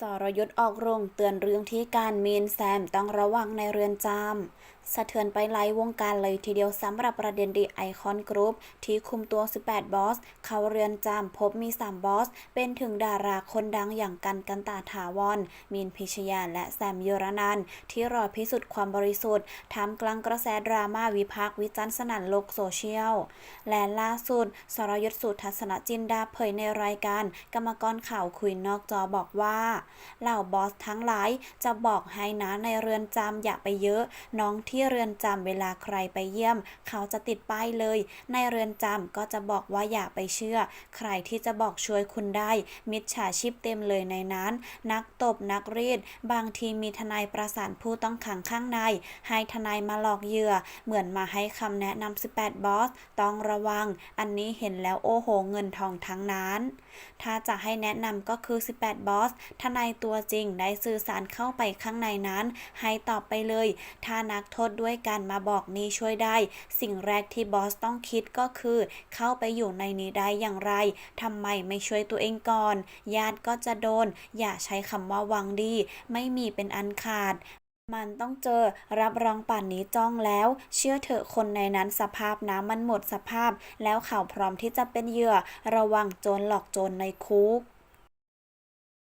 สรยุทธ์ออกโรงเตือนเรื่องที่การมีนแซมต้องระวังในเรือนจำสะเทือนไปไล่วงการเลยทีเดียวสำหรับประเด็นดีไอคอนกรุ๊ปที่คุมตัว 18 บอส เข้าเรือนจำพบมี 3 บอส เป็นถึงดาราคนดังอย่างกันกันตาถาวร มีนพิชยาและแซมยรนันที่รอพิสูจน์ความบริสุทธิ์ท่ามกลางกระแสดราม่าวิพากษ์วิจารณ์สนั่นโลกโซเชียล และล่าสุด สรยุทธสุทัศนจินดาเผยในรายการ กรรมกรข่าวคุยนอกจอบอกว่าเหล่าบอสทั้งหลายจะบอกให้นะในเรือนจำอย่าไปเยอะ น้องที่เรือนจำเวลาใครไปเยี่ยม เขาจะติดป้ายเลย ในเรือนจำก็จะบอกว่าอย่าไปเชื่อ ใครที่จะบอกช่วยคุณได้ มิจฉาชีพเต็มเลยในนั้น นักตบนักรีด บางทีมีทนายประสานผู้ต้องขังข้างใน ให้ทนายมาหลอกเหยื่อ เหมือนมาให้คำแนะนำ18 บอส ต้องระวัง อันนี้เห็นแล้วโอ้โหเงินทองทั้งนั้น ถ้าจะให้แนะนำก็คือ 18 บอสทนายตัวจริงได้สื่อสารเข้าไปข้างในนั้น ให้ตอบไปเลย ถ้านักโทษด้วยกันมาบอกนี้ช่วยได้ สิ่งแรกที่บอสต้องคิดก็คือ เข้าไปอยู่ในนี้ได้อย่างไรทำไมไม่ช่วยตัวเองก่อน ญาติก็จะโดน อย่าใช้คำว่าวังดี ไม่มีเป็นอันขาดมันต้องเจอรับรองป่านนี้จ้องแล้ว เชื่อเถอะคนในนั้นสภาพน้ำมันหมดสภาพ แล้วเขาพร้อมที่จะเป็นเหยื่อ ระวังโจรหลอกโจรในคุก